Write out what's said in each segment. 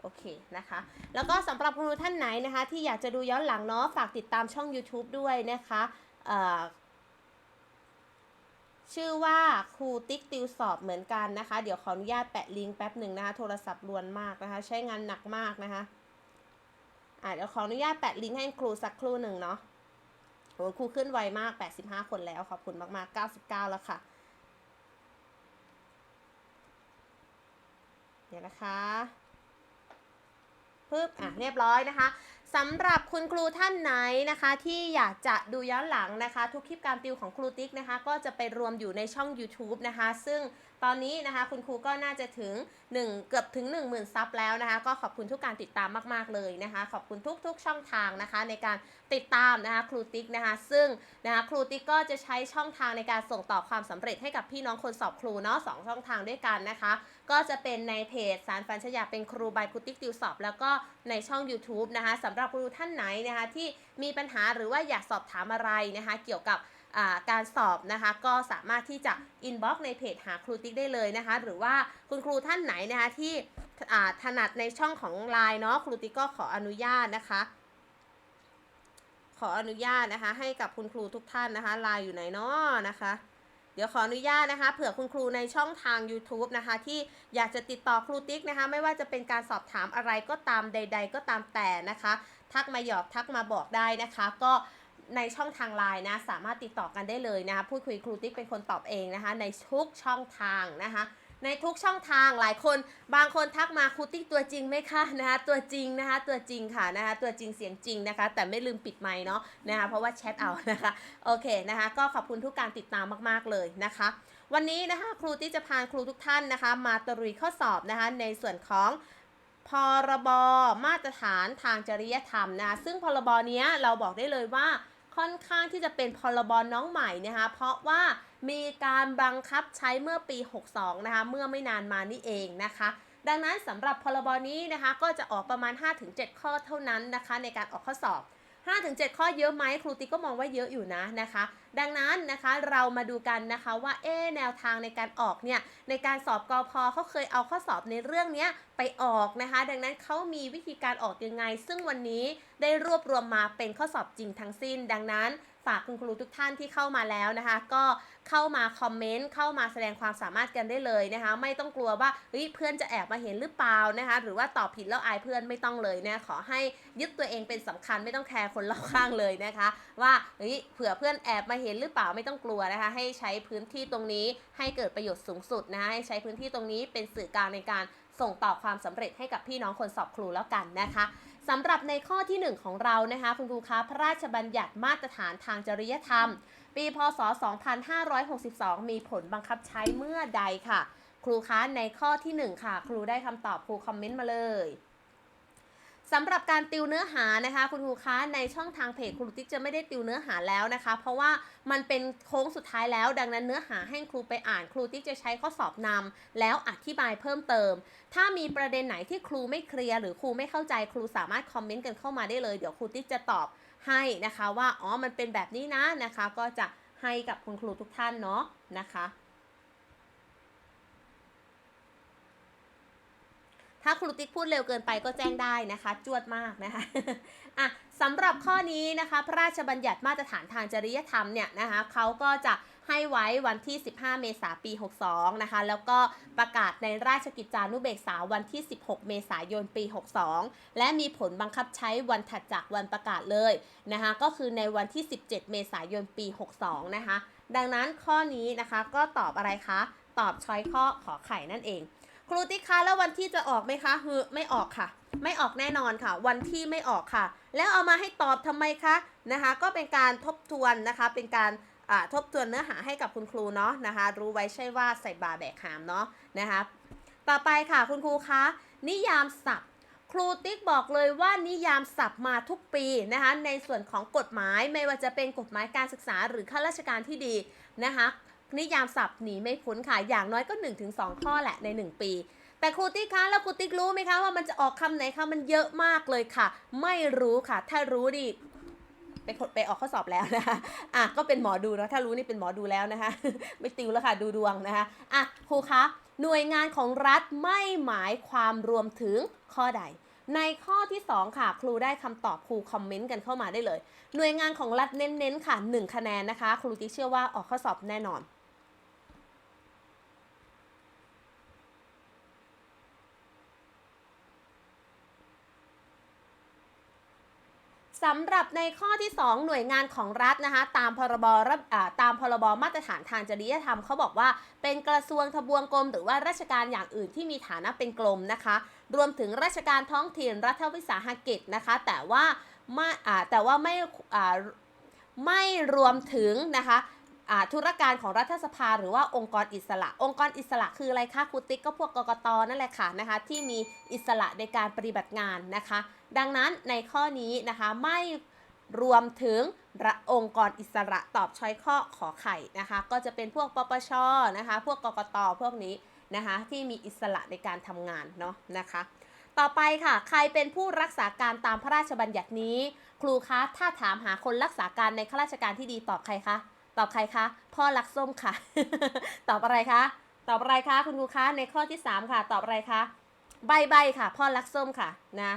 โอเคนะคะ แล้วก็สำหรับคุณครูท่านไหนนะคะ ที่อยากจะดูย้อนหลังเนาะฝากติดตามช่อง YouTube ด้วยนะคะชื่อว่าครูติ๊กติวสอบเหมือนกันนะคะ เดี๋ยวขออนุญาตแปะลิงก์แป๊บหนึ่งนะคะ โทรศัพท์รวนมากนะคะ ใช้งานหนักมากนะคะอะเดี๋ยวขออนุญาตแปะลิงก์ให้ครูสักครู่หนึ่งเนาะโหครูขึ้นไวมาก 85 คนแล้วขอบคุณมากๆ 99 แล้วค่ะ เดี๋ยวนะคะ ปึ๊บอะเรียบร้อยนะคะสำหรับคุณครูท่านไหนนะคะที่อยากจะดูย้อนหลังนะคะ ทุกคลิปการติวของครูติ๊กนะคะ ก็จะไปรวมอยู่ในช่อง YouTube นะคะ ซึ่ง ตอนนี้นะคะคุณครูก็น่าจะถึง 1 เกือบถึง 10,000 ซับแล้วนะคะ ก็ขอบคุณทุกการติดตามมาก ๆ เลยนะคะ ขอบคุณทุก ๆ ช่องทางนะคะ ในการติดตามนะคะครูติ๊กนะคะ ซึ่งนะคะครูติ๊กก็จะใช้ช่องทางในการส่งต่อความสำเร็จให้กับพี่น้องคนสอบครูเนาะสองช่องทางด้วยกันนะคะ ก็จะเป็นในเพจสารฟันชยาเป็นครูบายครูติ๊กติวสอบ แล้วก็ในช่อง YouTube นะคะสำหรับครูท่านไหนนะคะที่มีปัญหาหรือว่าอยากสอบถามอะไรนะคะ เกี่ยวกับ การสอบนะคะก็สามารถที่จะ inbox ในเพจหาครูติ๊กได้เลยนะคะ หรือว่าคุณครูท่านไหนนะคะที่ถนัดในช่องของ Line เนาะครูติ๊กก็ขออนุญาตนะคะ ขออนุญาตนะคะให้กับคุณครูทุกท่านนะคะไลน์อยู่ไหนเนาะนะคะเดี๋ยวขออนุญาตนะคะเผื่อคุณครูในช่องทาง YouTube นะคะ ที่อยากจะติดต่อครูติ๊กนะคะ ไม่ว่าจะเป็นการสอบถามอะไรก็ตามใด ๆ ก็ตามแต่นะคะ ทักมาหยอกทักมาบอกได้นะคะ ก็ ในช่องทางไลน์นะสามารถติดต่อกันได้เลยนะคะพูดคุยครูติ๊กเป็นคนตอบเองนะคะในทุกช่องทางนะคะในทุกช่องทางหลายคนบางคนทักมาครูติ๊กตัวจริงไหมคะนะคะตัวจริงนะคะตัวจริงค่ะนะคะตัวจริงเสียงจริงนะคะ แต่ไม่ลืมปิดไมค์เนาะนะคะเพราะว่าแชทเอานะคะโอเคนะคะก็ขอบคุณทุกการติดตามมากๆเลยนะคะ วันนี้นะคะครูติ๊กจะพาครูทุกท่านนะคะ มาตรุยข้อสอบนะคะในส่วนของพรบมาตรฐานทางจริยธรรมนะคะซึ่งพรบเนี้ยเราบอกได้เลยว่า ค่อนข้างที่จะเป็นพรบน้องใหม่นะคะเพราะว่ามีการบังคับใช้เมื่อปี 62 นะคะเมื่อไม่นานมานี่เองนะคะ ดังนั้นสำหรับพรบนี้นะคะก็จะออกประมาณ 5-7 ข้อเท่านั้นนะคะในการออกข้อสอบ 5-7 ข้อเยอะไหมครูติ๊กก็มองว่าเยอะอยู่นะนะคะ ดังนั้นนะคะเรามาดูกันนะคะว่าเอ๊แนวทางในการออกเนี่ยในการสอบกอพอเขาเคยเอาข้อสอบในเรื่องนี้ไปออกนะคะ ดังนั้นเขามีวิธีการออกยังไง ซึ่งวันนี้ได้รวบรวมมาเป็นข้อสอบจริงทั้งสิ้น ดังนั้นฝากคุณครูทุกท่านที่เข้ามาแล้วนะคะ ก็ เข้ามาคอมเมนต์เข้ามาแสดงความสามารถกันได้เลยนะคะ ไม่ต้องกลัวว่าเฮ้ยเพื่อนจะแอบมาเห็นหรือเปล่านะคะ หรือว่าตอบผิดแล้วอายเพื่อนไม่ต้องเลยนะขอให้ยึดตัวเองเป็นสำคัญไม่ต้องแคร์คนรอบข้างเลยนะคะ ว่าเฮ้ยเผื่อเพื่อนแอบมาเห็นหรือเปล่าไม่ต้องกลัวนะคะ ให้ใช้พื้นที่ตรงนี้ให้เกิดประโยชน์สูงสุดนะคะให้ใช้พื้นที่ตรงนี้เป็นสื่อกลางในการส่งต่อความสำเร็จให้กับพี่น้องคนสอบครูแล้วกันนะคะสำหรับในข้อทีหนึ่1 ของเรานะคะ คุณครูคะพระราชบัญญัติมาตรฐานทางจริยธรรม ปีพศ 2562 มีผลบังคับใช้เมื่อใดค่ะ ครูคะในข้อทีหนึ่1 ค่ะ ครูได้คำตอบครูคอมเมนต์มาเลยสำหรับการติวเนื้อหานะคะ คุณครูคะในช่องทางเพจครูติ๊กจะไม่ได้ติวเนื้อหาแล้วนะคะ เพราะว่ามันเป็นโค้งสุดท้ายแล้ว ดังนั้นเนื้อหาให้ครูไปอ่านครูติ๊กจะใช้ข้อสอบนำแล้วอธิบายเพิ่มเติม ถ้ามีประเด็นไหนที่ครูไม่เคลียร์หรือครูไม่เข้าใจครูสามารถคอมเมนต์กันเข้ามาได้เลยเดี๋ยวครูติ๊กจะตอบ ให้นะคะว่าอ๋อมันเป็นแบบนี้นะนะคะ ก็จะให้กับคุณครูทุกท่านเนาะนะคะถ้าครูติ๊กพูดเร็วเกินไปก็แจ้งได้นะคะ จวดมากนะคะอะสำหรับข้อนี้นะคะ พระราชบัญญัติมาตรฐานทางจริยธรรมเนี่ยนะคะเขาก็จะ ให้ไว้วันที่ 15 เมษายนปี 62 นะคะ แล้วก็ประกาศในราชกิจจานุเบกษาวันที่ 16 เมษายนปี 62 และมีผลบังคับใช้วันถัดจากวันประกาศเลยนะคะ ก็คือในวันที่ 17 เมษายนปี 62 นะคะ ดังนั้นข้อนี้นะคะก็ตอบอะไรคะ ตอบช้อยข้อขอไข่นั่นเอง ครูติ๊กคะแล้ววันที่จะออกไหมคะฮือไม่ออกค่ะ ไม่ออกแน่นอนค่ะ วันที่ไม่ออกค่ะ แล้วเอามาให้ตอบทำไมคะนะคะ ก็เป็นการทบทวนนะคะ เป็นการ ทบทวนเนื้อหาให้กับคุณครูเนาะนะคะ รู้ไว้ใช่ว่าใส่บาแบกหามเนาะนะคะต่อไปค่ะคุณครูคะนิยามศัพท์ ครูติ๊กบอกเลยว่านิยามศัพท์มาทุกปีนะคะในส่วนของกฎหมายไม่ว่าจะเป็นกฎหมายการศึกษาหรือข้าราชการที่ดีนะคะนิยามศัพท์หนีไม่พ้นค่ะอย่างน้อยก็ 1-2 ข้อแหละใน 1 ปี แต่ครูติ๊กคะแล้วครูติ๊กรู้ไหมคะว่ามันจะออกคำไหนคะมันเยอะมากเลยค่ะ ไม่รู้ค่ะ ถ้ารู้ดิ ไปไปออกข้อสอบแล้วนะคะอะก็เป็นหมอดูเนาะถ้ารู้นี่เป็นหมอดูแล้วนะคะไม่ติวแล้วค่ะดูดวงนะคะอะครูคะหน่วยงานของรัฐไม่หมายความรวมถึงข้อใด ในข้อที่ 2 ค่ะ ครูได้คำตอบครูคอมเมนต์กันเข้ามาได้เลย หน่วยงานของรัฐเน้นๆค่ะ 1 คะแนนนะคะ ครูติ๊กเชื่อว่าออกข้อสอบแน่นอน สำหรับในข้อที่ 2 หน่วยงานของรัฐนะคะตามพรบรตามพรบมาตรฐานทางจริยธรรมเขาบอกว่า เป็นกระทรวงทบวงกรม หรือว่าราชการอย่างอื่นที่มีฐานะเป็นกรมนะคะ รวมถึงราชการท้องถิ่นรัฐวิสาหกิจนะคะ แต่ว่าไม่แต่ว่าไม่ไม่รวมถึงนะคะธุรการของรัฐสภาหรือว่าองค์กรอิสระ องค์กรอิสระคืออะไรคะครูติ๊กก็พวกกกตนั่นแหละค่ะนะคะที่มีอิสระในการปฏิบัติงานนะคะ ดังนั้นในข้อนี้นะคะไม่รวมถึงระองค์กรอิสระตอบช้อยข้อขอไข่นะคะ ก็จะเป็นพวกปปชนะคะ พวกกกตพวกนี้นะคะ ที่มีอิสระในการทำงานเนาะนะคะ ต่อไปค่ะ ใครเป็นผู้รักษาการตามพระราชบัญญัตินี้ ครูคะถ้าถามหาคนรักษาการในข้าราชการที่ดีตอบใครคะตอบใครคะ พ่อรักส้มค่ะ ตอบอะไรคะ ตอบอะไรคะ คุณครูคะในข้อที่ 3 ค่ะ ตอบอะไรคะ ใบใบค่ะ พ่อรักส้มค่ะนะ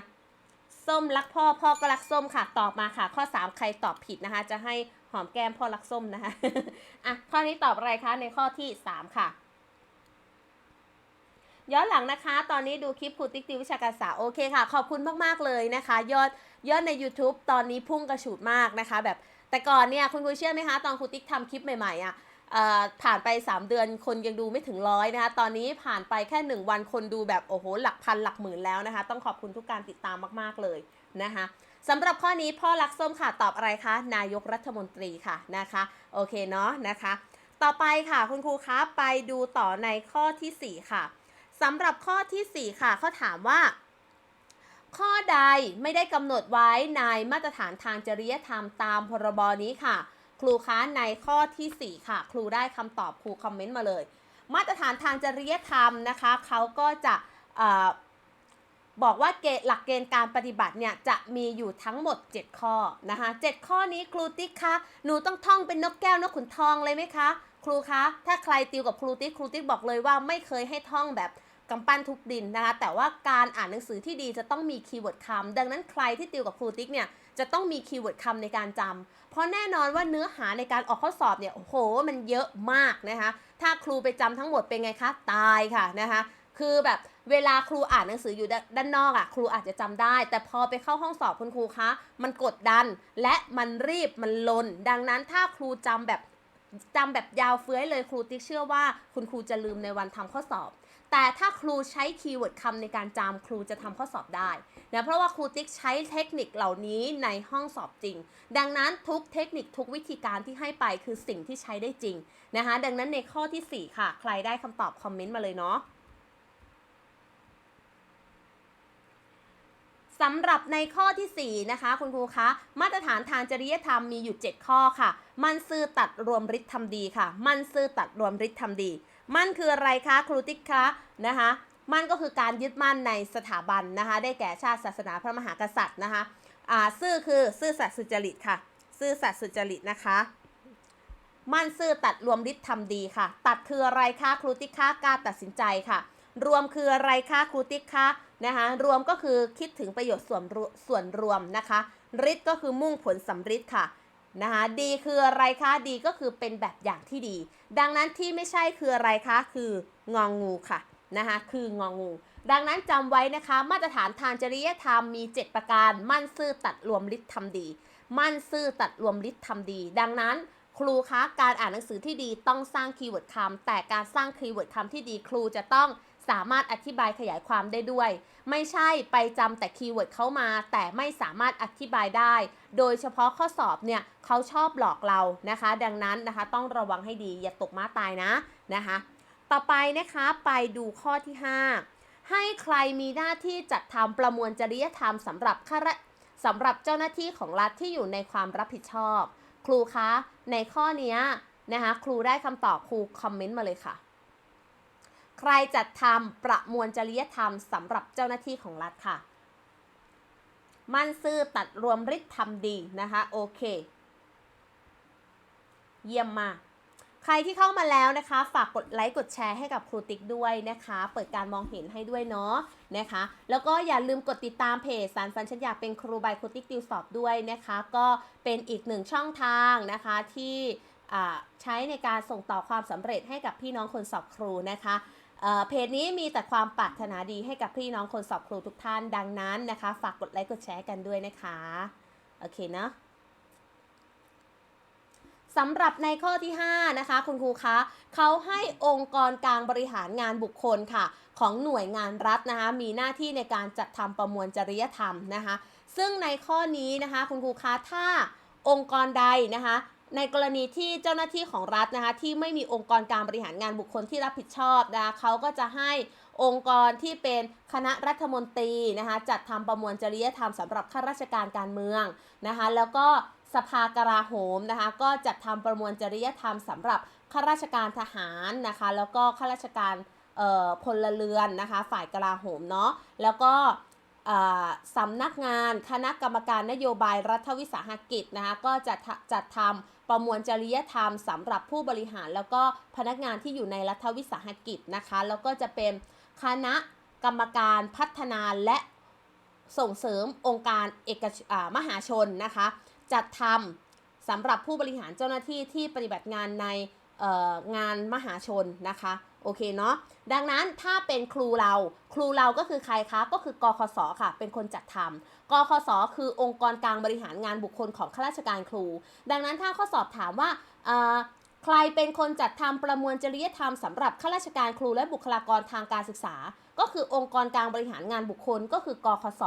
ส้มรักพ่อพ่อก็รักส้มค่ะ ตอบมาค่ะ ข้อ 3 ใครตอบผิดนะคะ จะให้หอมแก้มพ่อรักส้มนะคะอะข้อนี้ตอบอะไรคะในข้อที่ 3 ค่ะ ย้อนหลังนะคะ ตอนนี้ดูคลิปครูติ๊กติววิชาการศาร์โอเคค่ะ ขอบคุณมาก ๆ เลยนะคะ ยอดยอดใน YouTube ตอนนี้พุ่งกระฉูดมากนะคะ แบบแต่ก่อนเนี่ยคุณครูเชื่อไหมคะ ตอนครูติ๊กทำคลิปใหม่ๆอะเอ่อ ผ่านไป 3 เดือนคนยังดูไม่ถึงร้อยนะคะ ตอนนี้ผ่านไปแค่ 1 วันคนดูแบบโอ้โหหลักพันหลักหมื่นแล้วนะคะ ต้องขอบคุณทุกการติดตามมากๆเลยนะคะสำหรับข้อนี้พ่อรักส้มค่ะตอบอะไรคะ นายกรัฐมนตรีค่ะนะคะ โอเคเนาะนะคะ ต่อไปค่ะคุณครูคะไปดูต่อในข้อทีสี่4 ค่ะสำหรับข้อทีสี่ 4 ค่ะเขาถามว่า ข้อใดไม่ได้กำหนดไว้ในมาตรฐานทางจริยธรรมตามพรบนี้ค่ะ ครูคะในข้อทีสี่ 4 ค่ะ ครูได้คำตอบครูคอมเมนต์มาเลย มาตรฐานทางจริยธรรมนะคะเขาก็จะอบอกว่าเกณฑ์หลักเกณฑ์การปฏิบัติเนี่ยจะมีอยู่ทั้งหมด 7 ข้อนะคะ7ข้อนี้ครูติ๊กคะหนูต้องท่องเป็นนกแก้วนกขุนทองเลยไหมคะ ครูคะ ถ้าใครติวกับครูติ๊กครูติ๊กบอกเลยว่าไม่เคยให้ท่องแบบกำปั้นทุบดินนะคะแต่ว่าการอ่านหนังสือที่ดีจะต้องมีคีย์เวิร์ดคำดังนั้นใครที่ติวกับครูติ๊กเนี่ย จะต้องมีคีย์เวิร์ดคำในการจำเพราะแน่นอนว่าเนื้อหาในการออกข้อสอบเนี่ยโอ้โหมันเยอะมากนะคะ ถ้าครูไปจำทั้งหมดเป็นไงคะ ตายค่ะนะคะคือแบบเวลาครูอ่านหนังสืออยู่ด้านนอกอะ่ะครูอาจจะจำได้ แต่พอไปเข้าห้องสอบคุณครูคะ มันกดดันและมันรีบมันลน ดังนั้นถ้าครูจำแบบจำแบบยาวเฟื้อยเลยครูติ๊กเชื่อว่าคุณครูจะลืมในวันทำข้อสอบ แต่ถ้าครูใช้คีย์เวิร์ดคำในการจำครูจะทำข้อสอบได้ นะเพราะว่าครูติ๊กใช้เทคนิคเหล่านี้ในห้องสอบจริง ดังนั้นทุกเทคนิคทุกวิธีการที่ให้ไปคือสิ่งที่ใช้ได้จริงนะคะดังนั้นในข้อทีสี่4 ค่ะ ใครได้คำตอบคอมเมนต์มาเลยเนาะสำหรับในข้อทีสี่ 4 นะคะ คุณครูคะมาตรฐานทางจริยธรรมมีอยู่ 7 ข้อค่ะ มันซื่อตัดรวมฤทธิ์ทำดีค่ะ มันซื่อตัดรวมฤทธิ์ทำดี มันคืออะไรคะครูติ๊กคะนะคะ มันก็คือการยึดมั่นในสถาบันนะคะได้แก่ชาติศาสนาพระมหากษัตริย์นะคะอ่าซื่อคือซื่อสัตย์สุจริตค่ะ ซื่อสัตย์สุจริตนะคะ มั่นซื่อตัดรวมฤทธิ์ทำดีค่ะ ตัดคืออะไรคะครูติ๊กคะกล้ารตัดสินใจค่ะ รวมคืออะไรคะครูติ๊กคะนะคะรวมก็คือคิดถึงประโยชน์ส่วนส่วนรวมนะคะฤทธิ์ก็คือมุ่งผลสำฤทธิ์ค่ะนะคะดีคืออะไรคะดีก็คือเป็นแบบอย่างที่ดี ดังนั้นที่ไม่ใช่คืออะไรคะคืององงูค่ะ นะคะคืององู ดังนั้นจำไว้นะคะ มาตรฐานทางจริยธรรมมี 7 ประการ มั่นซื่อตัดรวมฤทธิ์ทำดี มั่นซื่อตัดรวมฤทธิ์ทำดี ดังนั้น ครูคะการอ่านหนังสือที่ดีต้องสร้างคีย์เวิร์ดคำแต่การสร้างคีย์เวิร์ดคำที่ดีครูจะต้องสามารถอธิบายขยายความได้ด้วย ไม่ใช่ไปจำแต่คีย์เวิร์ดเข้ามา แต่ไม่สามารถอธิบายได้ โดยเฉพาะข้อสอบเนี่ยเขาชอบหลอกเรานะคะ ดังนั้นนะคะ ต้องระวังให้ดีอย่าตกม้าตายนะนะคะ ต่อไปนะคะไปดูข้อที่ 5 ให้ใครมีหน้าที่จัดทำประมวลจริยธรรมสำหรับข้าราสำหรับเจ้าหน้าที่ของรัฐที่อยู่ในความรับผิดชอบ ครูคะ ในข้อนี้นะคะครูได้คำตอบครูคอมเมนต์มาเลยค่ะ ใครจัดทำประมวลจริยธรรมสำหรับเจ้าหน้าที่ของรัฐค่ะ มันซื่อตัดรวมฤทธิ์ทำดีนะคะ โอเค เยี่ยมมาก ใครที่เข้ามาแล้วนะคะ ฝากกดไลค์กดแชร์ให้กับครูติ๊กด้วยนะคะ เปิดการมองเห็นให้ด้วยเนาะนะคะ แล้วก็อย่าลืมกดติดตามเพจสารฝันฉันอยากเป็นครูบายครูติ๊กติวสอบด้วยนะคะ ก็เป็นอีกหนึ่งช่องทางนะคะที่ใช้ในการส่งต่อความสำเร็จให้กับพี่น้องคนสอบครูนะคะเพจนี้มีแต่ความปรารถนาดีให้กับพี่น้องคนสอบครูทุกท่านดังนั้นนะคะ ฝากกดไลค์กดแชร์กันด้วยนะคะ โอเคเนาะ สำหรับในข้อที่ 5 นะคะ คุณครูคะเขาให้องค์กรกลางบริหารงานบุคคลค่ะ ของหน่วยงานรัฐนะคะ มีหน้าที่ในการจัดทำประมวลจริยธรรมนะคะ ซึ่งในข้อนี้นะคะ คุณครูคะถ้าองค์กรใดนะคะ ในกรณีที่เจ้าหน้าที่ของรัฐนะคะ ที่ไม่มีองค์กรการบริหารงานบุคคลที่รับผิดชอบนะคะเขาก็จะให้องค์กรที่เป็นคณะรัฐมนตรีนะคะ จัดทำประมวลจริยธรรมสำหรับข้าราชการการเมืองนะคะ แล้วก็ สภากลาโหมนะคะก็จัดทำประมวลจริยธรรมสำหรับข้าราชการทหารนะคะแล้วก็ข้าราชการพลเรือนนะคะฝ่ายกลาโหมเนาะแล้วก็สำนักงานคณะกรรมการนโยบายรัฐวิสาหกิจนะคะก็จะจัดทำประมวลจริยธรรมสำหรับผู้บริหาร แล้วก็พนักงานที่อยู่ในรัฐวิสาหกิจนะคะแล้วก็จะเป็นคณะกรรมการพัฒนาและส่งเสริมองค์การเอกอมหาชนนะคะ จัดทำสำหรับผู้บริหารเจ้าหน้าที่ที่ปฏิบัติงานในงานมหาชนนะคะโอเคเนาะดังนั้นถ้าเป็นครูเราครูเราก็คือใครคะก็คือกคสค่ะ เป็นคนจัดทำกคสคือองค์กรกลางบริหารงานบุคคลของข้าราชการครู ดังนั้นถ้าข้อสอบถามว่าใครเป็นคนจัดทำประมวลจริยธรรมสำหรับข้าราชการครูและบุคลากรทางการศึกษา ก็คือองค์กรกลางบริหารงานบุคคลก็คือกคส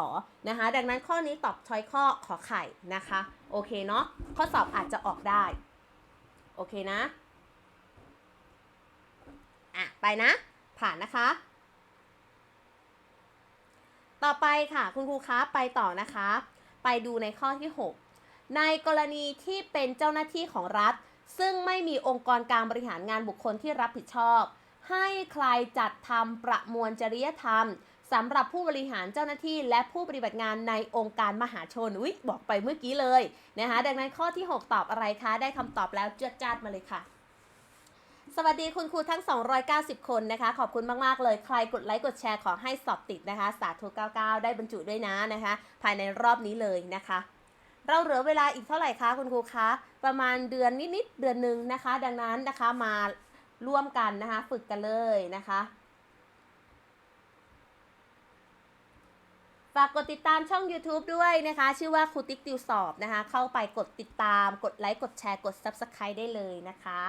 นะคะดังนั้นข้อนี้ตอบช้อยข้อขอไข่นะคะ โอเคเนาะข้อสอบอาจจะออกได้ โอเคนะ อะ ไปนะ ผ่านนะคะ ต่อไปค่ะคุณครูคะไปต่อนะคะ ไปดูในข้อที่ 6 ในกรณีที่เป็นเจ้าหน้าที่ของรัฐ ซึ่งไม่มีองค์กรการบริหารงานบุคคลที่รับผิดชอบ ให้ใครจัดทำประมวลจริยธรรม สำหรับผู้บริหารเจ้าหน้าที่ และผู้ปฏิบัติงานในองค์การมหาชนอุ๊ยบอกไปเมื่อกี้เลยนะคะดังนั้นข้อที่ 6 ตอบอะไรคะ ได้คำตอบแล้วเจืดจ้าดมาเลยค่ะ สวัสดีคุณครูทั้ง 290 คนนะคะ ขอบคุณมาก ๆ เลย ใครกดไลค์กดแชร์ขอให้สอบติดนะคะ สาธุ 99 ได้บรรจุด้วยนะนะคะ ภายในรอบนี้เลยนะคะเราเหลือเวลาอีกเท่าไหร่คะคุณครูคะ ประมาณเดือนนิดๆเดือนหนึ่งนะคะ ดังนั้นนะคะมาร่วมกันนะคะ ฝึกกันเลยนะคะ ฝากกดติดตามช่อง YouTube ด้วยนะคะ ชื่อว่าครูติ๊กติวสอบนะคะ เข้าไปกดติดตาม กดไลค์ กดแชร์ กด Subscribe ได้เลยนะคะ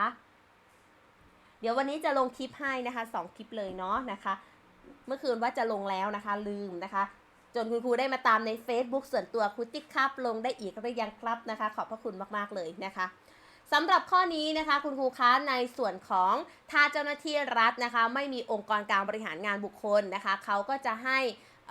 เดี๋ยววันนี้จะลงคลิปให้นะคะสองคลิปเลยเนาะนะคะ เมื่อคืนว่าจะลงแล้วนะคะ ลืมนะคะ จนคุณครูได้มาตามใน Facebook ส่วนตัวครูติ๊กครับ ลงได้อีกหรือยังครับนะคะ ขอบพระคุณมากๆเลยนะคะสำหรับข้อนี้นะคะคุณครูคะในส่วนของถ้าเจ้าหน้าที่รัฐนะคะ ไม่มีองค์กรการบริหารงานบุคคลนะคะเขาก็จะให้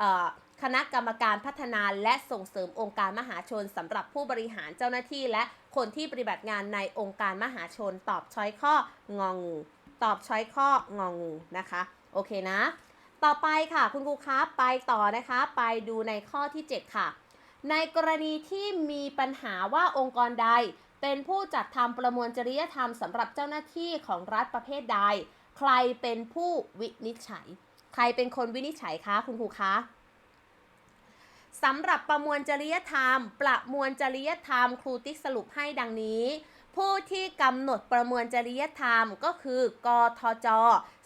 อ่อ คณะกรรมการพัฒนาและส่งเสริมองค์การมหาชนสำหรับผู้บริหารเจ้าหน้าที่ และคนที่ปฏิบัติงานในองค์การมหาชน ตอบช้อยข้ององู ตอบช้อยข้ององูนะคะ โอเคนะ ต่อไปค่ะคุณครูคะไปต่อนะคะ ไปดูในข้อที่ 7 ค่ะ ในกรณีที่มีปัญหาว่าองค์กรใด เป็นผู้จัดทำประมวลจริยธรรมสำหรับเจ้าหน้าที่ของรัฐประเภทใด ใครเป็นผู้วินิจฉัย ใครเป็นคนวินิจฉัยคะคุณครูคะ สำหรับประมวลจริยธรรม ประมวลจริยธรรม ครูติ๊กสรุปให้ดังนี้ ผู้ที่กำหนดประมวลจริยธรรมก็คือกทจ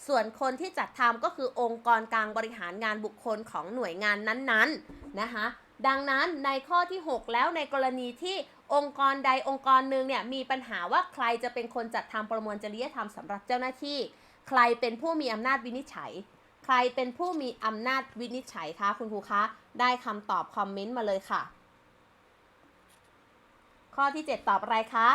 ส่วนคนที่จัดทำก็คือองค์กรกลางบริหารงานบุคคลของหน่วยงานนั้นๆนะคะดังนั้นในข้อที่ 6 แล้วในกรณีที่องค์กรใดองค์กรหนึ่งเนี่ยมีปัญหาว่าใครจะเป็นคนจัดทำประมวลจริยธรรมสำหรับเจ้าหน้าที่ ใครเป็นผู้มีอำนาจวินิจฉัย ใครเป็นผู้มีอำนาจวินิจฉัยคะคุณครูคะ ได้คำตอบคอมเมนต์มาเลยค่ะ ข้อที่ 7 ตอบอะไรคะ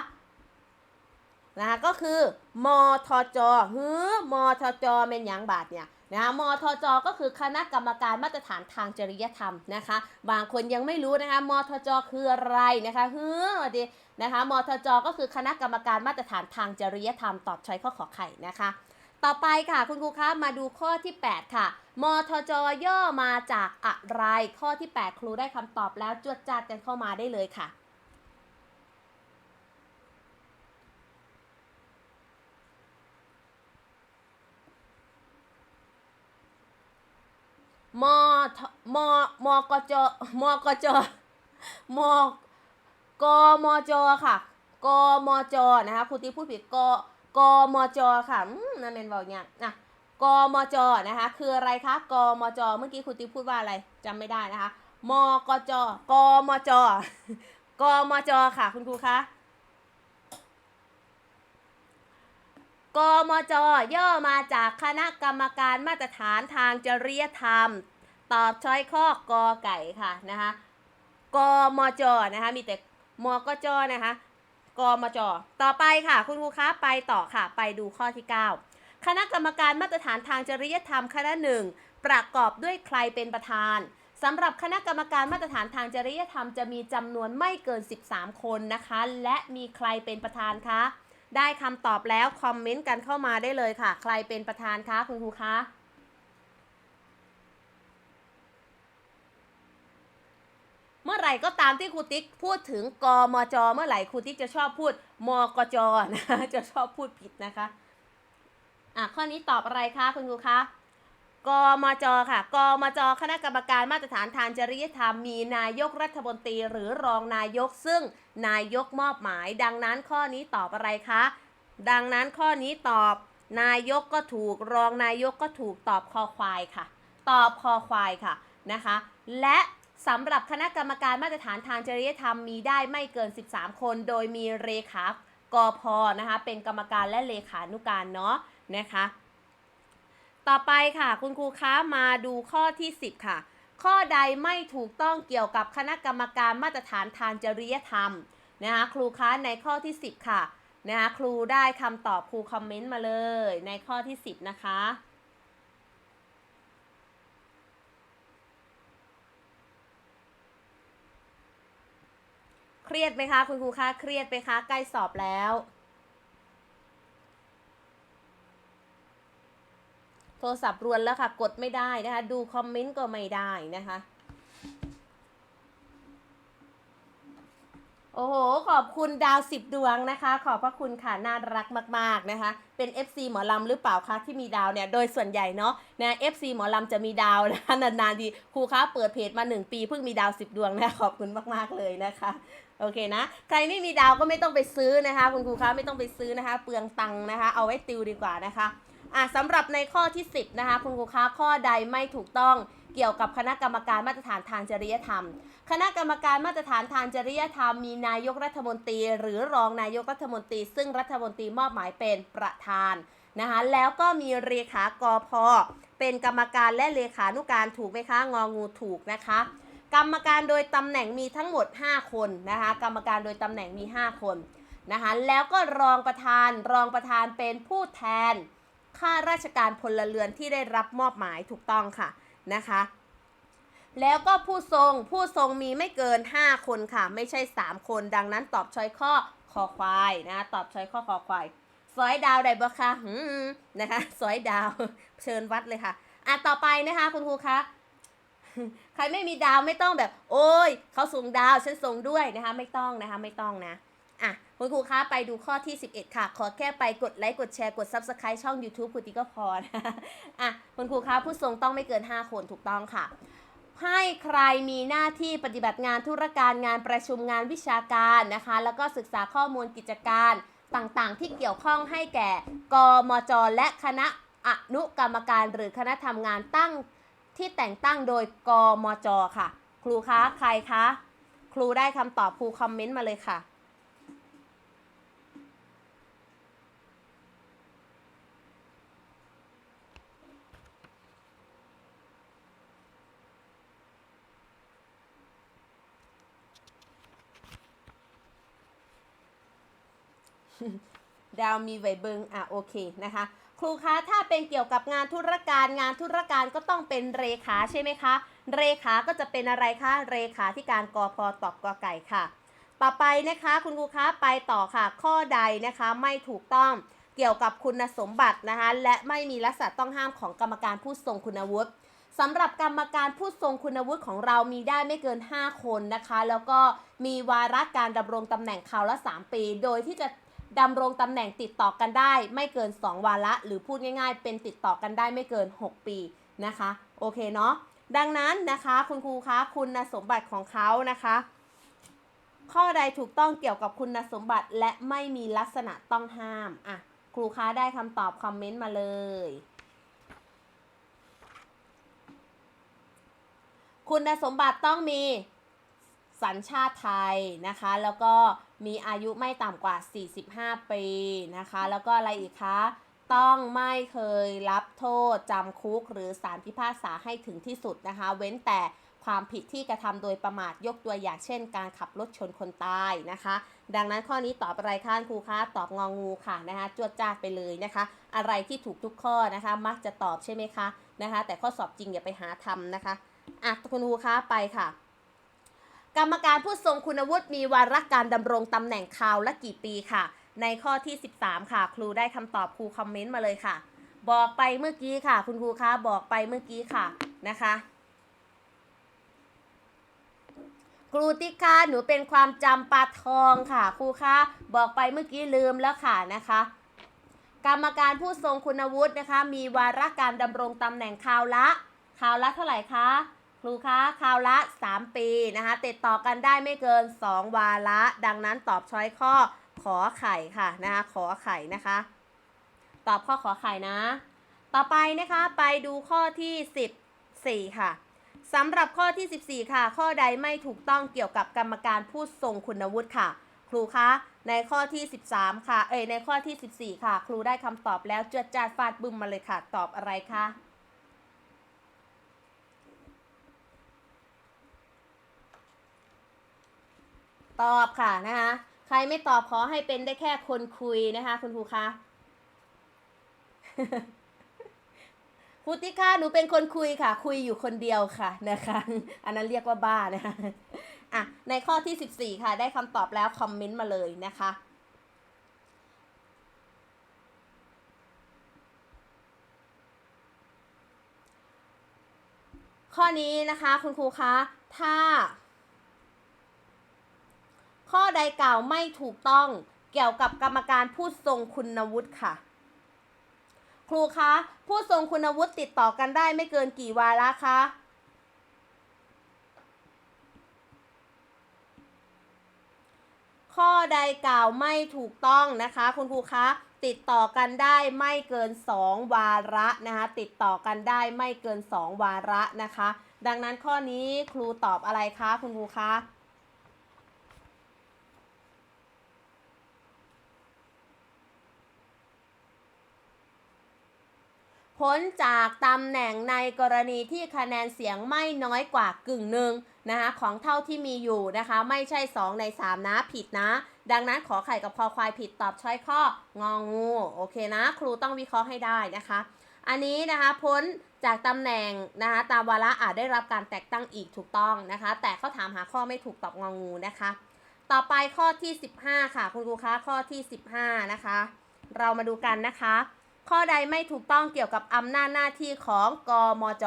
นะคะก็คือมทจฮือมทจเป็นหยังบาทเนี่ยนะคะมทจก็คือคณะกรรมการมาตรฐานทางจริยธรรมนะคะ บางคนยังไม่รู้นะคะมทจคืออะไรนะคะฮือดีนะคะมทจก็คือคณะกรรมการมาตรฐานทางจริยธรรม ตอบช้อยข้อขอไข่นะคะ ต่อไปค่ะคุณครูคะมาดูข้อที่ 8 ค่ะ มทจย่อมาจากอะไร ข้อที่ 8 ครูได้คำตอบแล้วจวดจัดกันเข้ามาได้เลยค่ะ มทมมกจมกจมกมจค่ะ กมจนะคะครูตีพูดผิดก กมจค่ะนั่นเป็นบอกเนี่ยนะกมจนะคะคืออะไรคะกมจเมื่อกี้ครูติ๊กพูดว่าอะไรจำไม่ได้นะคะมกจกมจกมจค่ะ คุณครูคะกมจย่อมาจากคณะกรรมการมาตรฐานทางจริยธรรม ตอบช้อยข้อกอไก่ค่ะนะคะกมจนะคะมีแต่มกจนะคะ กมจ ต่อไปค่ะ คุณครูคะไปต่อค่ะ ไปดูข้อที่ 9 คณะกรรมการมาตรฐานทางจริยธรรมคณะหนึ่งประกอบด้วยใครเป็นประธานสำหรับคณะกรรมการมาตรฐานทางจริยธรรมจะมีจำนวนไม่เกิน 13 คนนะคะ และมีใครเป็นประธานคะ ได้คำตอบแล้วคอมเมนต์กันเข้ามาได้เลยค่ะ ใครเป็นประธานคะคุณครูคะ เมื่อไหร่ก็ตามที่ครูติ๊กพูดถึงกมจ เมื่อไหร่ครูติ๊กจะชอบพูดมกจนะคะจะชอบพูดผิดนะคะอะข้อนี้ตอบอะไรคะคุณครูคะกมจค่ะกมจคณะกรรมการมาตรฐานทางจริยธรรมมีนายกรัฐมนตรีหรือรองนายกซึ่งนายกมอบหมาย ดังนั้นข้อนี้ตอบอะไรคะ ดังนั้นข้อนี้ตอบ นายกก็ถูกรองนายกก็ถูกตอบคอควายค่ะ ตอบคอควายค่ะนะคะ และ สำหรับคณะกรรมการมาตรฐานทางจริยธรรมมีได้ไม่เกิน 13 คน โดยมีเลขากพนะคะเป็นกรรมการและเลขานุการเนาะนะคะ ต่อไปค่ะคุณครูคะมาดูข้อที่ 10 ค่ะ ข้อใดไม่ถูกต้องเกี่ยวกับคณะกรรมการมาตรฐานทางจริยธรรมนะคะครูคะในข้อที่ 10 ค่ะนะคะครูได้คำตอบครูคอมเมนต์มาเลยในข้อที่ 10 นะคะ รียดไหมคะ คุณครูคะเครียดไหมคะ ใกล้สอบแล้ว โทรศัพท์รวนแล้วค่ะ กดไม่ได้นะคะ ดูคอมเมนต์ก็ไม่ได้นะคะ โอ้โห ขอบคุณดาวสิบดวงนะคะ ขอบพระคุณค่ะ น่ารักมาก ๆ นะคะ เป็น FC หมอลำหรือเปล่าคะที่มีดาวเนี่ย โดยส่วนใหญ่เนาะนะ FC หมอลำจะมีดาวนะคะนานๆดีครูคะเปิดเพจมา 1 ปีเพิ่งมีดาวสิบดวงนะ ขอบคุณมาก ๆ เลยนะคะ โอเคนะ ใครไม่มีดาวก็ไม่ต้องไปซื้อนะคะ คุณครูคะไม่ต้องไปซื้อนะคะ เปลืองตังค์นะคะ เอาไว้ติวดีกว่านะคะอะสำหรับในข้อที่ 10 นะคะ คุณครูคะข้อใดไม่ถูกต้องเกี่ยวกับคณะกรรมการมาตรฐานทางจริยธรรม คณะกรรมการมาตรฐานทางจริยธรรม มีนายกรัฐมนตรี หรือรองนายกรัฐมนตรี ซึ่งรัฐมนตรีมอบหมายเป็นประธานนะคะแล้วก็มีเลขากพเป็นกรรมการและเลขานุการถูกไหมคะงองูถูกนะคะ กรรมการโดยตำแหน่งมีทั้งหมด 5 คนนะคะ กรรมการโดยตำแหน่งมี 5 คนนะคะ แล้วก็รองประธาน รองประธานเป็นผู้แทนข้าราชการพลเรือนที่ได้รับมอบหมายถูกต้องค่ะนะคะ แล้วก็ผู้ทรง ผู้ทรงมีไม่เกิน 5 คนค่ะ ไม่ใช่ 3 คน ดังนั้นตอบช้อยข้อคอควายนะ ตอบช้อยข้อคอควายสอยดาวได้บ่คะหืมนะคะสอยดาว เชิญวัดเลยค่ะ อะ ต่อไปนะคะคุณครูคะ ใครไม่มีดาวไม่ต้องแบบ โอ้ยเขาส่งดาวฉันส่งด้วยนะคะ ไม่ต้องนะคะไม่ต้องนะอะคุณครูคะไปดูข้อที่ 11 ค่ะ ขอแค่ไปกดไลค์ กดแชร์ กด Subscribe ช่อง YouTube ครูติ๊กก็พอนะะอะคุณครูคะผู้ทรงต้องไม่เกิน 5 คนถูกต้องค่ะ ให้ใครมีหน้าที่ปฏิบัติงานธุรการงานประชุมงานวิชาการนะคะ แล้วก็ศึกษาข้อมูลกิจการต่างๆ ที่เกี่ยวข้องให้แก่ กมจ และคณะอนุกรรมการหรือคณะทำงานตั้ง ที่แต่งตั้งโดยกมจค่ะ ครูคะใครคะครูได้คำตอบครูคอมเมนต์มาเลยค่ะดาวมีไวเบิงอะโอเคนะคะ รูคะถ้าเป็นเกี่ยวกับงานธุรการงานธุรการก็ต้องเป็นเรขาใช่ไหมคะเรขาก็จะเป็นอะไรคะเรขาที่การกอพอตอบกอไก่ค่ะ ต่อไปนะคะคุณครูคะไปต่อค่ะ ข้อใดนะคะไม่ถูกต้องเกี่ยวกับคุณสมบัตินะคะและไม่มีลักษณะต้องห้ามของกรรมการผู้ทรงคุณวุฒิสำหรับกรรมการผู้ทรงคุณวุฒิของเรามีได้ไม่เกิน 5 คนนะคะ แล้วก็มีวาระการดำรงตำแหน่งคราวละ 3 ปี โดยที่จะ ดำรงตำแหน่งติดต่อกันได้ ไม่เกิน 2 วาระ หรือพูดง่าย ๆ เป็นติดต่อกันได้ไม่เกิน 6 ปีนะคะ โอเคเนาะดังนั้นนะคะคุณครูคะคุณสมบัติของเขานะคะ ข้อใดถูกต้องเกี่ยวกับคุณสมบัติและไม่มีลักษณะต้องห้ามอะครูคะได้คำตอบคอมเมนต์มาเลย คุณสมบัติต้องมีสัญชาติไทยนะคะ แล้วก็ มีอายุไม่ต่ำกว่า 45 ปีนะคะ แล้วก็อะไรอีกคะ ต้องไม่เคยรับโทษจำคุกหรือสารพิพากษาให้ถึงที่สุดนะคะ เว้นแต่ความผิดที่กระทำโดยประมาทยกตัวอย่างเช่น การขับรถชนคนตายนะคะ ดังนั้นข้อนี้ตอบอะไรคะครูคะตอบงองงูค่ะนะคะจวดจ้าไปเลยนะคะ อะไรที่ถูกทุกข้อนะคะ มักจะตอบใช่ไหมคะนะคะ แต่ข้อสอบจริงอย่าไปหาทำนะคะอะคุณครูคะไปค่ะ กรรมการผู้ทรงคุณวุฒิมีวาระการดำรงตำแหน่งคราวละกี่ปีค่ะ ในข้อที่ 13 ค่ะ ครูได้คำตอบครูคอมเมนต์มาเลยค่ะ บอกไปเมื่อกี้ค่ะ คุณครูคะบอกไปเมื่อกี้ค่ะนะคะครูติ๊กคะหนูเป็นความจำปลาทองค่ะครูคะบอกไปเมื่อกี้ลืมแล้วค่ะนะคะ กรรมการผู้ทรงคุณวุฒินะคะ มีวาระการดำรงตำแหน่งคราวละคราวละเท่าไหร่คะ ครูคะคราวละ 3 ปีนะคะติดต่อกันได้ไม่เกิน 2 วาระ ดังนั้นตอบช้อยข้อขอไข่ค่ะนะคะขอไข่นะคะ ตอบข้อขอไข่นะ ต่อไปนะคะไปดูข้อที่ 14 ค่ะสำหรับข้อที่ 14 ค่ะ ข้อใดไม่ถูกต้องเกี่ยวกับกรรมการผู้ทรงคุณวุฒิค่ะ ครูคะในข้อที่ 13 ค่ะ เอ้ยในข้อที่ 14 ค่ะ ครูได้คำตอบแล้วจวดจาดฟาดบึ้มมาเลยค่ะ ตอบอะไรคะ ตอบค่ะนะคะใครไม่ตอบขอให้เป็นได้แค่คนคุยนะคะ คุณครูคะครูติค่ะหนูเป็นคนคุยค่ะ คุยอยู่คนเดียวค่ะนะคะ อันนั้นเรียกว่าบ้านะคะอะในข้อที่ 14 ค่ะ ได้คำตอบแล้วคอมเมนต์มาเลยนะคะข้อนี้นะคะคุณครูคะ ถ้า ข้อใดกล่าวไม่ถูกต้องเกี่ยวกับกรรมการผู้ทรงคุณวุฒิค่ะ ครูคะ ผู้ทรงคุณวุฒิติดต่อกันได้ไม่เกินกี่วาระคะข้อใดกล่าวไม่ถูกต้องนะคะ คุณครูคะติดต่อกันได้ไม่เกิน 2 วาระนะคะติดต่อกันได้ไม่เกิน 2 วาระนะคะ ดังนั้นข้อนี้ครูตอบอะไรคะคุณครูคะ พ้นจากตำแหน่งในกรณีที่คะแนนเสียงไม่น้อยกว่ากึ่งหนึ่งนะคะของเท่าที่มีอยู่นะคะ ไม่ใช่ 2 ใน 3 นะผิดนะ ดังนั้นขอไข่กับคอควายผิดตอบช้อยข้ององูโอเคนะ ครูต้องวิเคราะห์ให้ได้นะคะ อันนี้นะคะพ้นจากตำแหน่งนะคะตามวาระอาจได้รับการแต่งตั้งอีกถูกต้องนะคะ แต่เขาถามหาข้อไม่ถูกตอบงองูนะคะ ต่อไปข้อที่ 15 ค่ะ คุณครูคะข้อที่ 15 นะคะ เรามาดูกันนะคะ ข้อใดไม่ถูกต้องเกี่ยวกับอำนาจหน้าที่ของกมจ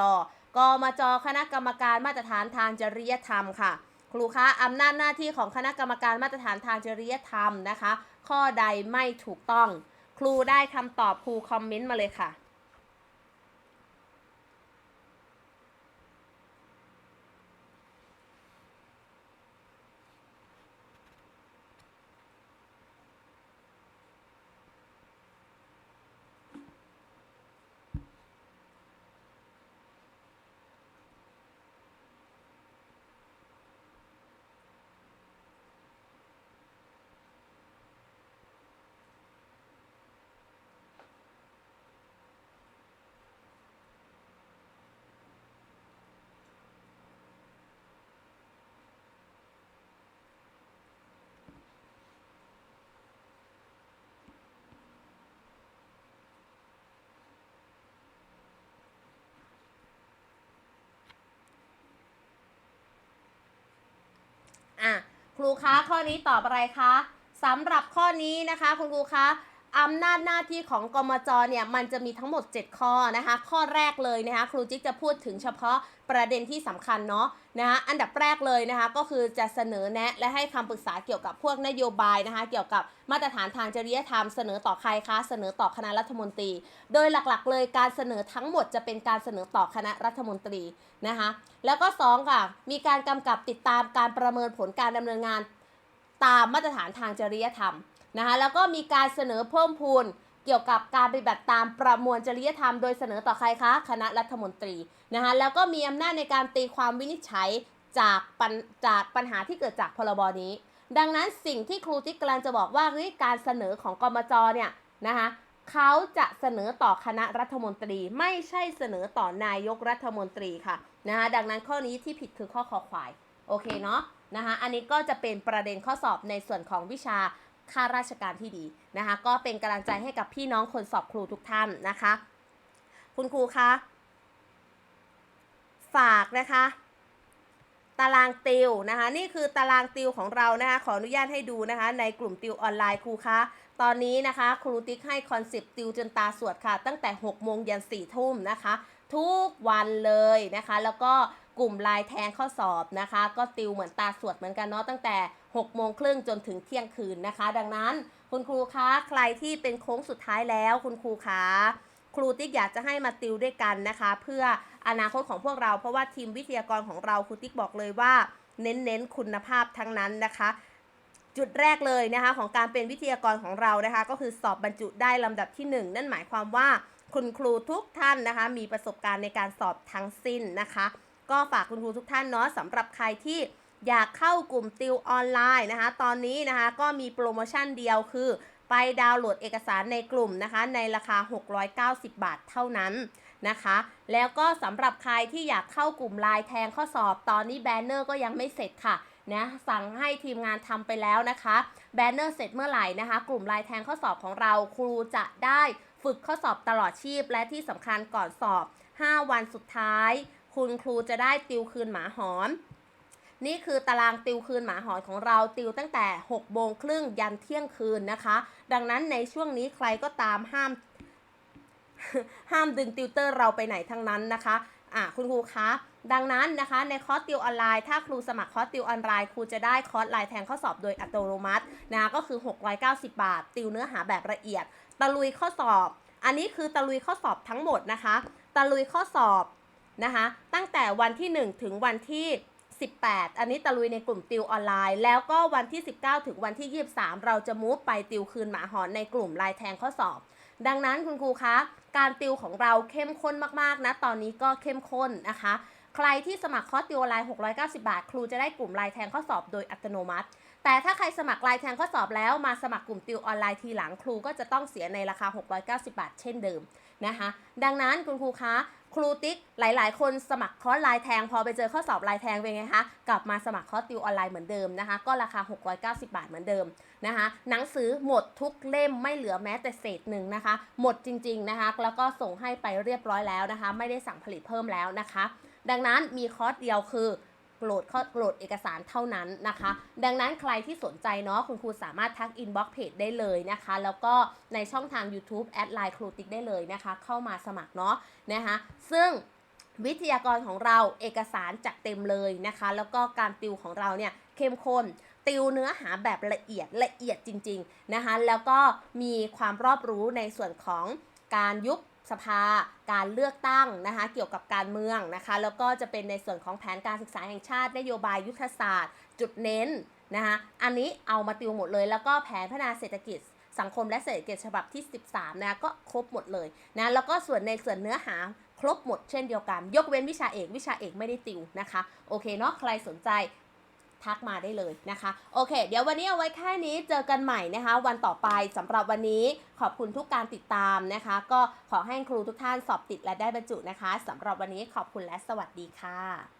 กมจ คณะกรรมการมาตรฐานทางจริยธรรมค่ะ ครูคะอำนาจหน้าที่ของคณะกรรมการมาตรฐานทางจริยธรรมนะคะ ข้อใดไม่ถูกต้อง ครูได้คำตอบครูคอมเมนต์มาเลยค่ะ อะ ครูคะข้อนี้ตอบอะไรคะสำหรับข้อนี้นะคะ คุณครูคะ อำนาจหน้าที่ของกมจเนี่ยมันจะมีทั้งหมด 7 ข้อนะคะ ข้อแรกเลยนะคะครูจิ๊กจะพูดถึงเฉพาะประเด็นที่สำคัญเนาะนะคะอันดับแรกเลยนะคะก็คือจะเสนอแนะและให้คำปรึกษาเกี่ยวกับพวกนโยบายนะคะเกี่ยวกับมาตรฐานทางจริยธรรมเสนอต่อใครคะเสนอต่อคณะรัฐมนตรี โดยหลักๆ เลยการเสนอทั้งหมดจะเป็นการเสนอต่อคณะรัฐมนตรีนะคะแล้วก็สองค่ะมีการกำกับติดตามการประเมินผลการดำเนินงานตามมาตรฐานทางจริยธรรม นะคะแล้วก็มีการเสนอเพิ่มพูนเกี่ยวกับการปฏิบัติตามประมวลจริยธรรมโดยเสนอต่อใครคะ คณะรัฐมนตรีนะคะแล้วก็มีอำนาจในการตีความวินิจฉัยจากปัญจากปัญหาที่เกิดจากพรบนี้ ดังนั้นสิ่งที่ครูติ๊กกำลังจะบอกว่าเฮ้ยการเสนอของกมจเนี่ยนะคะเขาจะเสนอต่อคณะรัฐมนตรี ไม่ใช่เสนอต่อนายกรัฐมนตรีค่ะนะคะดังนั้นข้อนี้ที่ผิดคือข้อคอควายโอเคเนาะนะคะอันนี้ก็จะเป็นประเด็นข้อสอบในส่วนของวิชา ข้าราชการที่ดีนะคะ ก็เป็นกำลังใจให้กับพี่น้องคนสอบครูทุกท่านนะคะ คุณครูคะฝากนะคะ ตารางติวนะคะ นี่คือตารางติวของเรานะคะ ขออนุญาตให้ดูนะคะ ในกลุ่มติวออนไลน์ครูคะตอนนี้นะคะ ครูติ๊กให้คอนเซปต์ติวจนตาสวดค่ะ ตั้งแต่6โมงยัน4ทุ่มนะคะ ทุกวันเลยนะคะ แล้วก็กลุ่มลายแทงข้อสอบนะคะ ก็ติวเหมือนตาสวดเหมือนกันเนาะตั้งแต่ 6โมงครึ่งจนถึงเที่ยงคืนนะคะ ดังนั้นคุณครูคะใครที่เป็นโค้งสุดท้ายแล้ว คุณครูคะครูติ๊กอยากจะให้มาติวด้วยกันนะคะ เพื่ออนาคตของพวกเราเพราะว่าทีมวิทยากรของเราครูติ๊กบอกเลยว่า เน้นๆคุณภาพทั้งนั้นนะคะจุดแรกเลยนะคะของการเป็นวิทยากรของเรานะคะ ก็คือสอบบรรจุได้ลำดับที่ 1 นั่นหมายความว่าคุณครูทุกท่านนะคะ มีประสบการณ์ในการสอบทั้งสิ้นนะคะ ก็ฝากคุณครูทุกท่านเนาะสำหรับใครที่ อยากเข้ากลุ่มติวออนไลน์นะคะ ตอนนี้นะคะก็มีโปรโมชั่นเดียวคือ ไปดาวน์โหลดเอกสารในกลุ่มนะคะ ในราคา 690 บาทเท่านั้นนะคะ แล้วก็สำหรับใครที่อยากเข้ากลุ่มไลน์แทงข้อสอบ ตอนนี้แบนเนอร์ก็ยังไม่เสร็จค่ะนะสั่งให้ทีมงานทำไปแล้วนะคะ แบนเนอร์เสร็จเมื่อไหร่นะคะ กลุ่มไลน์แทงข้อสอบของเราครูจะได้ฝึกข้อสอบตลอดชีพ และที่สำคัญก่อนสอบ 5 วันสุดท้าย คุณครูจะได้ติวคืนหมาหอน นี่คือตารางติวคืนหมาหอนของเราติวตั้งแต่6โมงครึ่งยันเที่ยงคืนนะคะ ดังนั้นในช่วงนี้ใครก็ตามห้าม ห้ามดึงติวเตอร์เราไปไหนทั้งนั้นนะคะอะคุณครูคะดังนั้นนะคะในคอร์สติวออนไลน์ถ้าครูสมัครคอร์สติวออนไลน์ครูจะได้คอร์สไลน์แทงข้อสอบโดยอัตโนมัตินะก็คือ 690 บาท ติวเนื้อหาแบบละเอียด ตะลุยข้อสอบ อันนี้คือตะลุยข้อสอบทั้งหมดนะคะ ตะลุยข้อสอบนะคะตั้งแต่วันที่ 1 ถึงวันที่ 18 อันนี้ตะลุยในกลุ่มติวออนไลน์ แล้วก็วันที่ 19 ถึงวันที่ 23 เราจะมูฟไปติวคืนหมาหอนในกลุ่มลายแทงข้อสอบ ดังนั้นคุณครูคะ การติวของเราเข้มข้นมากๆนะ ตอนนี้ก็เข้มข้นนะคะ ใครที่สมัครคอร์สติวออนไลน์ 690 บาท ครูจะได้กลุ่มลายแทงข้อสอบโดยอัตโนมัติ แต่ถ้าใครสมัครลายแทงข้อสอบแล้วมาสมัครกลุ่มติวออนไลน์ทีหลังครูก็จะต้องเสียในราคา 690 บาท เช่นเดิมนะคะ ดังนั้นคุณครูคะ ครูติ๊กหลาย ๆ คนสมัครคอร์สลายแทง พอไปเจอข้อสอบลายแทงเป็นไงคะ กลับมาสมัครคอร์สติวออนไลน์เหมือนเดิมนะคะ ก็ราคา 690 บาทเหมือนเดิมนะคะ หนังสือหมดทุกเล่มไม่เหลือแม้แต่เศษหนึ่งนะคะ หมดจริง ๆ นะคะ แล้วก็ส่งให้ไปเรียบร้อยแล้วนะคะ ไม่ได้สั่งผลิตเพิ่มแล้วนะคะ ดังนั้นมีคอร์สเดียวคือ โหลดข้อโหลดเอกสารเท่านั้นนะคะ ดังนั้นใครที่สนใจเนาะคุณครูสามารถทักอินบ็อกเพจได้เลยนะคะ แล้วก็ในช่องทาง YouTube แอดไลน์ครูติ๊กได้เลยนะคะ เข้ามาสมัครเนาะนะคะซึ่งวิทยากรของเราเอกสารจัดเต็มเลยนะคะ แล้วก็การติวของเราเนี่ยเข้มข้นติวเนื้อหาแบบละเอียดละเอียดจริง ๆนะคะ แล้วก็มีความรอบรู้ในส่วนของการยุบ สภาการเลือกตั้งนะคะเกี่ยวกับการเมืองนะคะแล้วก็จะเป็นในส่วนของแผนการศึกษาแห่งชาติ นโยบายยุทธศาสตร์ จุดเน้นนะคะอันนี้เอามาติวหมดเลย แล้วก็แผนพัฒนาเศรษฐกิจสังคมและเศรษฐกิจฉบับที่ 13นะคะก็ครบหมดเลยนะแล้วก็ส่วนในส่วนเนื้อหาครบหมดเช่นเดียวกัน ยกเว้นวิชาเอกวิชาเอกไม่ได้ติวนะคะ โอเคเนาะใครสนใจ ทักมาได้เลยนะคะ โอเค เดี๋ยววันนี้เอาไว้แค่นี้เจอกันใหม่นะคะ วันต่อไปสำหรับวันนี้ขอบคุณทุกการติดตามนะคะ ก็ขอให้ครูทุกท่านสอบติดและได้บรรจุนะคะสำหรับวันนี้ขอบคุณและสวัสดีค่ะ